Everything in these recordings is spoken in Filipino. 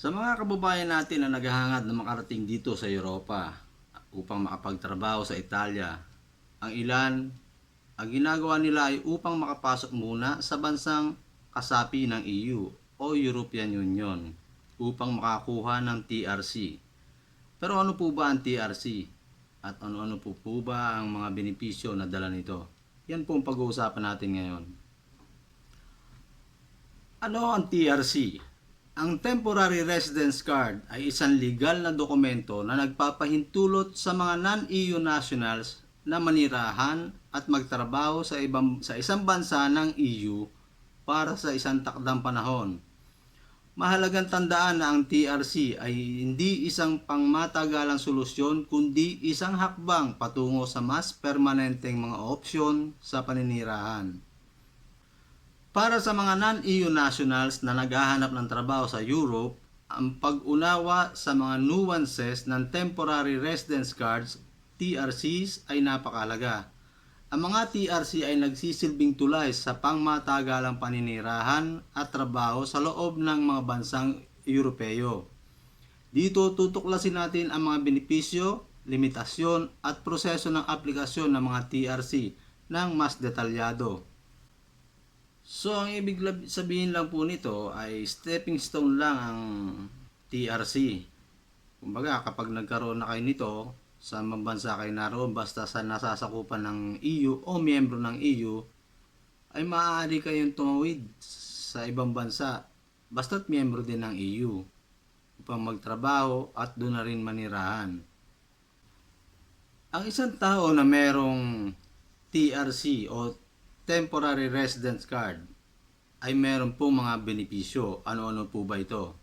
Sa mga kababayan natin na naghahangad na makarating dito sa Europa upang makapagtrabaho sa Italia, ang ilan, ang ginagawa nila ay upang makapasok muna sa bansang kasapi ng EU o European Union upang makakuha ng TRC. Pero ano po ba ang TRC? At ano-ano po po ba ang mga benepisyo na dala nito? Yan po ang pag-uusapan natin ngayon. Ano ang TRC? Ang Temporary Residence Card ay isang legal na dokumento na nagpapahintulot sa mga non-EU nationals na manirahan at magtrabaho sa ibang sa isang bansa ng EU para sa isang takdang panahon. Mahalagang tandaan na ang TRC ay hindi isang pangmatagalang solusyon kundi isang hakbang patungo sa mas permanenteng mga opsyon sa paninirahan. Para sa mga non-EU nationals na naghahanap ng trabaho sa Europe, ang pag-unawa sa mga nuances ng Temporary Residence Cards, TRCs, ay napakalaga. Ang mga TRC ay nagsisilbing tulay sa pangmatagalang paninirahan at trabaho sa loob ng mga bansang Europeo. Dito tutuklasin natin ang mga benepisyo, limitasyon at proseso ng aplikasyon ng mga TRC ng mas detalyado. So, ang ibig sabihin lang po nito ay stepping stone lang ang TRC. Kumbaga, kapag nagkaroon na kayo nito, sa mga bansa kayo naroon, basta sa nasasakupan ng EU o miyembro ng EU, ay maaari kayong tumawid sa ibang bansa, basta't miyembro din ng EU, upang magtrabaho at doon na rin manirahan. Ang isang tao na merong TRC o Temporary Residence Card ay meron po mga benepisyo. Ano-ano po ba ito?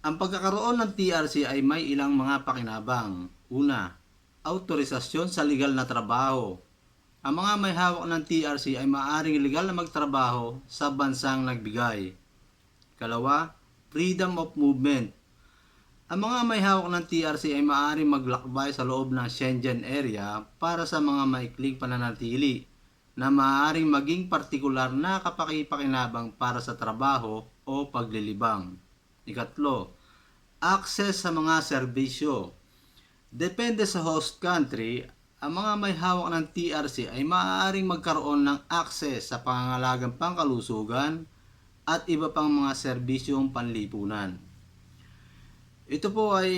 Ang pagkakaroon ng TRC ay may ilang mga pakinabang. Una, autorisasyon sa legal na trabaho. Ang mga may hawak ng TRC ay maaaring legal na magtrabaho sa bansang nagbigay. Kalawa, freedom of movement. Ang mga may hawak ng TRC ay maaaring maglakbay sa loob ng Schengen area para sa mga maikling pananatili na maaaring maging partikular na kapakipakinabang para sa trabaho o paglilibang. Ikatlo, access sa mga serbisyo. Depende sa host country, ang mga may hawak ng TRC ay maaaring magkaroon ng access sa pangangalagang pangkalusugan at iba pang mga serbisyong panlipunan. Ito po ay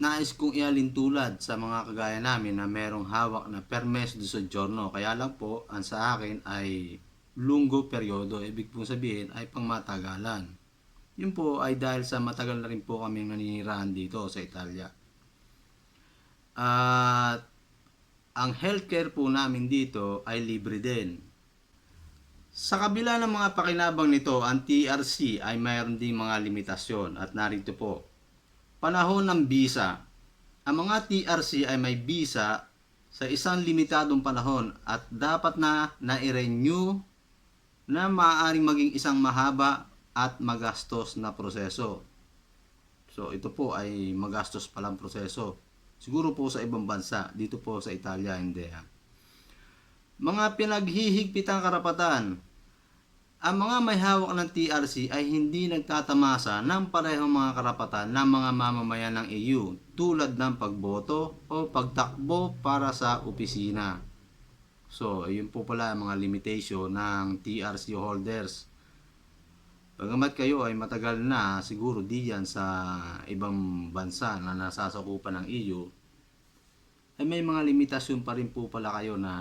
nais kong ialin tulad sa mga kagaya namin na merong hawak na permes de soggiorno. Kaya lang po, ang sa akin ay lunggo peryodo. Ibig pong sabihin ay pangmatagalan. Yun po ay dahil sa matagal na rin po kami naninirahan dito sa Italia. At ang healthcare po namin dito ay libre din. Sa kabila ng mga pakinabang nito, ang TRC ay mayroon ding mga limitasyon at narito po. Panahon ng visa. Ang mga TRC ay may visa sa isang limitadong panahon at dapat na na-renew na maaaring maging isang mahaba at magastos na proseso. So ito po ay magastos palang proseso. Siguro po sa ibang bansa, dito po sa Italia hindi. ha. Mga pinaghihigpitang karapatan. Ang mga may hawak ng TRC ay hindi nagtatamasa ng parehong mga karapatan ng mga mamamayan ng EU tulad ng pagboto o pagtakbo para sa opisina. So, yun po pala ang mga limitation ng TRC holders. Pagamat kayo ay matagal na siguro diyan sa ibang bansa na nasasakupan ng EU, ay may mga limitasyon pa rin po pala kayo na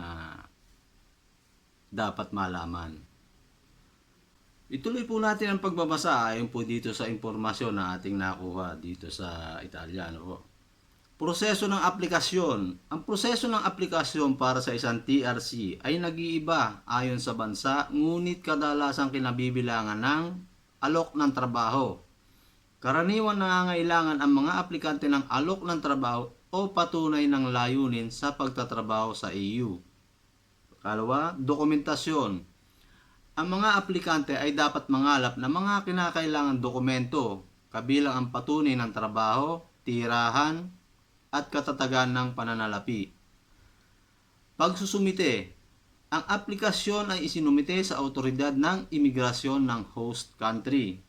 dapat malaman. Ituloy po natin ang pagbabasa ayon po dito sa impormasyon na ating nakuha dito sa Italia. Ano po? Proseso ng aplikasyon. Ang proseso ng aplikasyon para sa isang TRC ay nag-iiba ayon sa bansa, ngunit kadalasang kinabibilangan ng alok ng trabaho. Karaniwan nangangailangan ang mga aplikante ng alok ng trabaho o patunay ng layunin sa pagtatrabaho sa EU. Kalawa, dokumentasyon. Ang mga aplikante ay dapat mangalap ng mga kinakailangan dokumento, kabilang ang patunay ng trabaho, tirahan, at katatagan ng pananalapi. Pagsusumite, ang aplikasyon ay isinumite sa autoridad ng imigrasyon ng host country.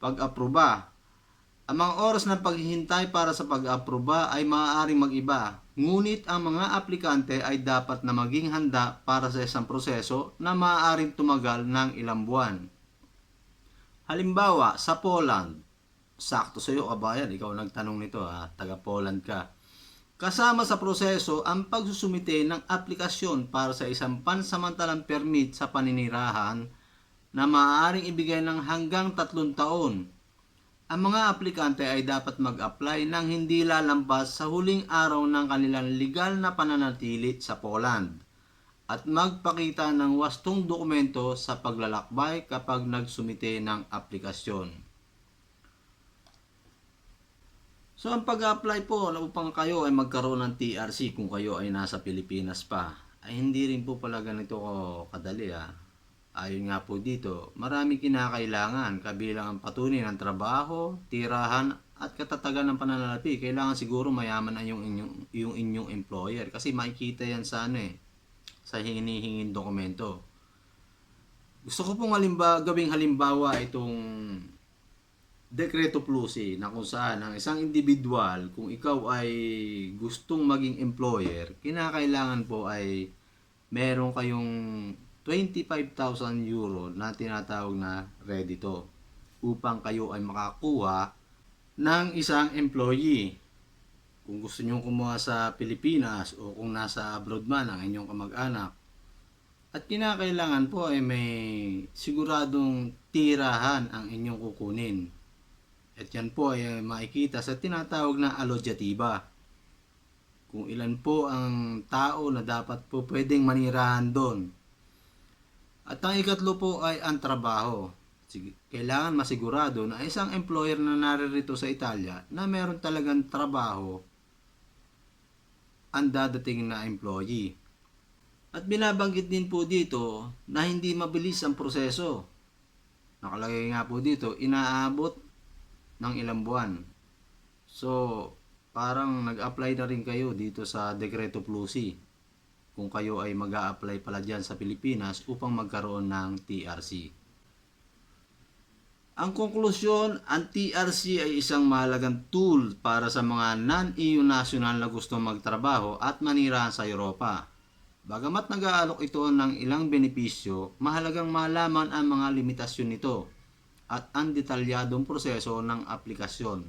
pag-aproba. Ang mga oras ng paghihintay para sa pag-aproba ay maaaring mag-iba, ngunit ang mga aplikante ay dapat na maging handa para sa isang proseso na maaaring tumagal ng ilang buwan. Halimbawa, sa Poland, sakto sa iyo kabayan, ikaw nagtanong nito ha, taga Poland ka. Kasama sa proseso ang pagsusumite ng aplikasyon para sa isang pansamantalang permit sa paninirahan na maaaring ibigay ng hanggang tatlong taon. Ang mga aplikante ay dapat mag-apply ng hindi lalampas sa huling araw ng kanilang legal na pananatili sa Poland at magpakita ng wastong dokumento sa paglalakbay kapag nagsumite ng aplikasyon. So ang pag-apply po upang kayo ay magkaroon ng TRC kung kayo ay nasa Pilipinas pa ay hindi rin po pala ganito kadali ah. Ayon nga po dito, marami kinakailangan kabilang ang patunay ng trabaho, tirahan at katatagan ng pananalapi. Kailangan siguro mayaman na yung inyong, yung inyong employer kasi makikita yan sa ano eh, sa hinihingin dokumento. Gusto ko pong halimbawa, gawing halimbawa itong Dekreto Plusi na kung saan ang isang individual, kung ikaw ay gustong maging employer, kinakailangan po ay meron kayong 25,000 euro na tinatawag na redito upang kayo ay makakuha ng isang employee. Kung gusto nyo kumuha sa Pilipinas o kung nasa abroad man ang inyong kamag-anak, at kinakailangan po ay may siguradong tirahan ang inyong kukunin. At yan po ay makikita sa tinatawag na alodyatiba. Kung ilan po ang tao na dapat po pwedeng manirahan doon. At ang ikatlo po ay ang trabaho. Kailangan masigurado na isang employer na naririto sa Italia na meron talagang trabaho ang dadating na employee. At binabanggit din po dito na hindi mabilis ang proseso. Nakalagay nga po dito, inaabot ng ilang buwan. So, parang nag-apply na rin kayo dito sa Dekreto Plusi kung kayo ay mag apply pala dyan sa Pilipinas upang magkaroon ng TRC. Ang konklusyon, ang TRC ay isang mahalagang tool para sa mga non-EU national na gustong magtrabaho at manirahan sa Europa. Bagamat nag-aalok ito ng ilang benepisyo, mahalagang malaman ang mga limitasyon nito at ang detalyadong proseso ng aplikasyon.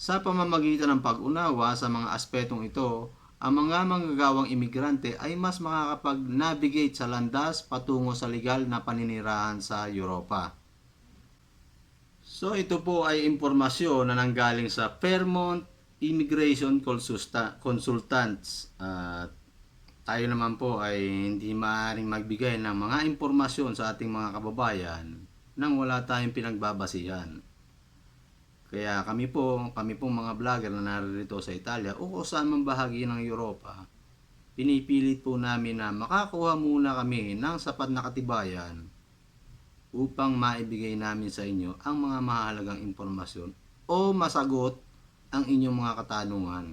Sa pamamagitan ng pag-unawa sa mga aspetong ito, ang mga manggagawang imigrante ay mas makakapag-navigate sa landas patungo sa legal na paninirahan sa Europa. So ito po ay impormasyon na nanggaling sa Fairmont Immigration Consulta- Consultants. At tayo naman po ay hindi maaaring magbigay ng mga impormasyon sa ating mga kababayan nang wala tayong pinagbabasihan. Kaya kami po, kami pong mga vlogger na naririto sa Italia o kung saan man bahagi ng Europa, pinipilit po namin na makakuha muna kami ng sapat na katibayan upang maibigay namin sa inyo ang mga mahalagang impormasyon o masagot ang inyong mga katanungan.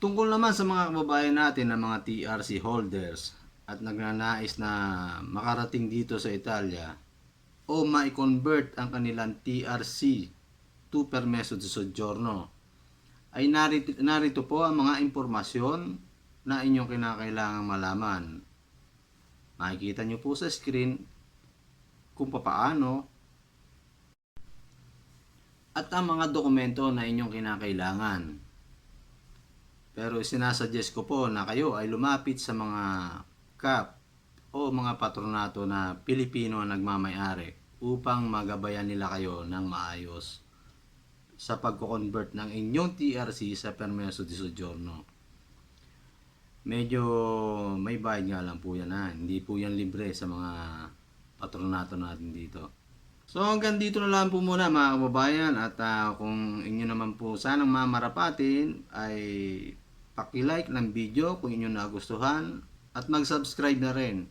Tungkol naman sa mga kababayan natin na mga TRC holders at nagnanais na makarating dito sa Italia o ma-convert ang kanilang TRC to permesso di soggiorno ay narito, narito po ang mga impormasyon na inyong kinakailangang malaman. Makikita nyo po sa screen kung papaano at ang mga dokumento na inyong kinakailangan. Pero sinasuggest ko po na kayo ay lumapit sa mga CAP o mga patronato na Pilipino ang nagmamayari upang magabayan nila kayo ng maayos sa pagko-convert ng inyong TRC sa Permesso di Soggiorno. Medyo may bayad nga lang po yan ha. Hindi po yan libre sa mga patronato natin dito. So hanggang dito na lang po muna mga kababayan at ah, kung inyo naman po sanang mamarapatin ay paki-like ng video kung inyo nagustuhan at mag-subscribe na rin.